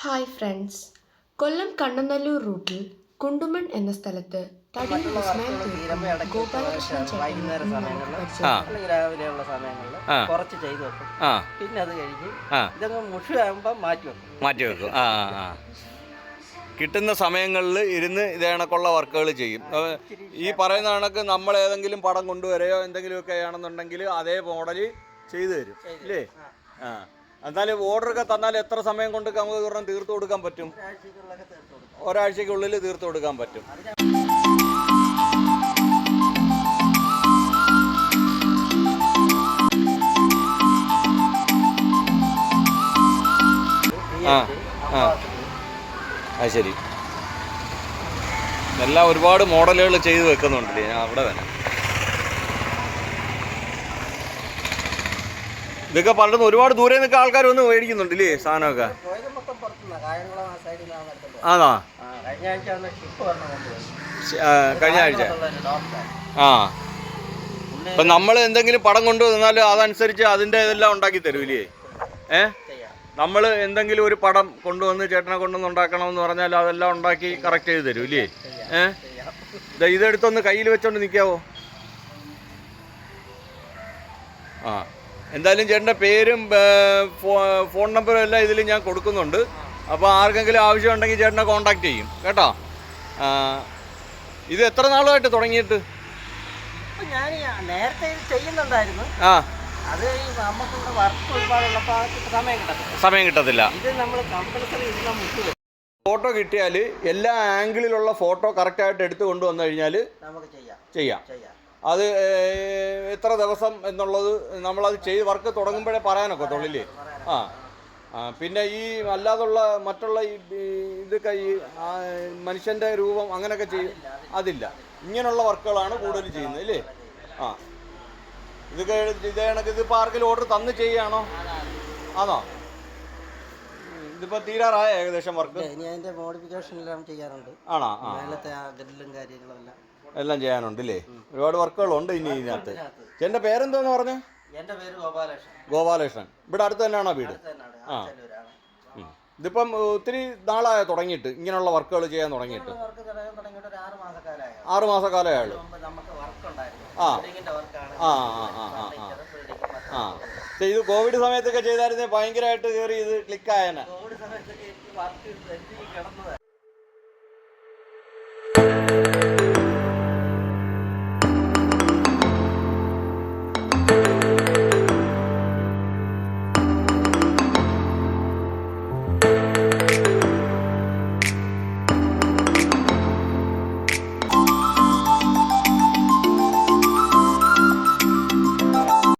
Hi friends കൊല്ലം കണ്ണനല്ലൂർ റൂട്ടിൽ കുണ്ടുമൺ എന്ന സ്ഥലത്ത് വൈകുന്നേര സമയങ്ങളിൽ രാവിലെയുള്ള സമയങ്ങളിൽ കുറച്ച് ചെയ്തു വെക്കും. പിന്നെ അത് കഴിഞ്ഞ് ആ. ഇതങ്ങ് മുഷിയാകുമ്പോൾ മാറ്റി വെക്കും. മാറ്റി വെക്കും. ആ ആ, ആ. കിട്ടുന്ന സമയങ്ങളിൽ ഇരുന്ന് ഇത് കണക്കുള്ള വർക്കുകൾ ചെയ്യും. ഈ പറയുന്ന കണക്ക് നമ്മൾ ഏതെങ്കിലും പടം കൊണ്ടുവരെയോ എന്തെങ്കിലുമൊക്കെ ആണെന്നുണ്ടെങ്കിൽ അതേ മോഡൽ ചെയ്തു തരും. ഇല്ലേ? ആ. എന്നാലും ഓർഡറൊക്കെ തന്നാൽ എത്ര സമയം കൊണ്ട് നമുക്ക് തീർത്തു കൊടുക്കാൻ പറ്റും? ഒരാഴ്ചക്കുള്ളിൽ തീർത്തു കൊടുക്കാൻ പറ്റും. ആ ആ. അത് ശരി. എല്ലാം ഒരുപാട് മോഡലുകൾ ചെയ്ത് വെക്കുന്നുണ്ടല്ലേ? ഞാൻ അവിടെ തന്നെ. ഇതൊക്കെ പലതും ഒരുപാട് ദൂരെ നിൽക്കുന്ന ആൾക്കാർ വന്ന് മേടിക്കുന്നുണ്ട് ഇല്ലേ സാധനമൊക്കെ? ആണോ? കഴിഞ്ഞ ആഴ്ച. ആ, അപ്പൊ നമ്മൾ എന്തെങ്കിലും പടം കൊണ്ടുവന്നാൽ അതനുസരിച്ച് അതിന്റെ ഇതെല്ലാം ഉണ്ടാക്കി തരൂലേ ഏ? നമ്മൾ എന്തെങ്കിലും ഒരു പടം കൊണ്ടുവന്ന് ചേട്ടനെ കൊണ്ടുവന്ന് ഉണ്ടാക്കണമെന്ന് പറഞ്ഞാൽ അതെല്ലാം ഉണ്ടാക്കി കറക്റ്റ് ചെയ്ത് തരും ഇല്ലേ? ഏ? ഇതെടുത്തൊന്ന് കയ്യിൽ വെച്ചോണ്ട് നിൽക്കാവോ ആ. എന്തായാലും ചേട്ടന്റെ പേരും ഫോൺ നമ്പറും എല്ലാം ഇതിൽ ഞാൻ കൊടുക്കുന്നുണ്ട്. അപ്പോൾ ആർക്കെങ്കിലും ആവശ്യമുണ്ടെങ്കിൽ ചേട്ടനെ കോൺടാക്ട് ചെയ്യും. കേട്ടോ? ഇത് എത്ര നാളുമായിട്ട് തുടങ്ങിയിട്ട്? ഞാൻ നേരത്തെ ഇത് ചെയ്യുന്നുണ്ടായിരുന്നു. ആ. അത് ഈ നമുക്കിവിടെ വർക്ക് ഒരുപാടുള്ളപ്പോൾ സമയം കിട്ടത്തില്ല. സമയം കിട്ടത്തില്ല. ഇത് നമ്മൾ കമ്പൽസറി ഇതിനെ മുട്ടി ഫോട്ടോ കിട്ടിയാൽ എല്ലാ ആംഗിളിലുള്ള ഫോട്ടോ കറക്റ്റായിട്ട് എടുത്തു കൊണ്ടുവന്നു കഴിഞ്ഞാൽ നമുക്ക് ചെയ്യാം. ചെയ്യാം. ചെയ്യാം. അത് എത്ര ദിവസം എന്നുള്ളത് നമ്മളത് ചെയ്ത് വർക്ക് തുടങ്ങുമ്പോഴേ പറയാനൊക്കെ തൊള്ളില്ലേ ആ. ആ പിന്നെ ഈ അല്ലാതുള്ള മറ്റുള്ള ഈ ഇത് ഇതൊക്കെ ഈ ആ, മനുഷ്യന്റെ രൂപം അങ്ങനെയൊക്കെ ചെയ്യും അതില്ല. ഇങ്ങനെയുള്ള വർക്കുകളാണ് കൂടുതൽ ചെയ്യുന്നത് അല്ലേ ആ. ഇത് ഇത് കണക്ക് ഇതിപ്പോൾ ആർക്കെങ്കിലും ഓർഡർ തന്ന് ചെയ്യുകയാണോ? ആണോ? ഇതിപ്പോ തീരാറായ ഏകദേശം വർക്ക്? ഇനി അതിന്റെ മോഡിഫിക്കേഷൻ എല്ലാം ചെയ്യാറുണ്ട്. ആണോ? മേലത്തെ ഗ്രില്ലും കാര്യങ്ങളും എല്ലാം. എല്ലാം ചെയ്യാനുണ്ട് അല്ലേ ഒരുപാട് വർക്കുകളുണ്ട് ഇനി ഇതിനകത്ത്. എന്റെ പേരെന്തോന്ന് പറഞ്ഞു? എന്റെ പേര് ഗോപാലകൃഷ്ണൻ. ഗോപാലകൃഷ്ണൻ. ഇവിടെ അടുത്ത് തന്നെയാണോ വീട്? ആ. ഇതിപ്പം ഒത്തിരി നാളായ തുടങ്ങിയിട്ട്? ഇങ്ങനെയുള്ള വർക്കുകൾ ചെയ്യാൻ തുടങ്ങിയിട്ട്? ആറ് മാസക്കാലായോ. ആറ് മാസക്കാലമേ നമുക്ക് വർക്ക് ഉണ്ടായിരുന്നു. ആ. വർക്കാണ് ആ ആ ആ ആ ആ ആ. ഇത് കോവിഡ് സമയത്തൊക്കെ ചെയ്തായിരുന്നേ ഭയങ്കരമായിട്ട് കയറി ഇത് ക്ലിക്കായ കോവിഡ് സമയത്തൊക്കെ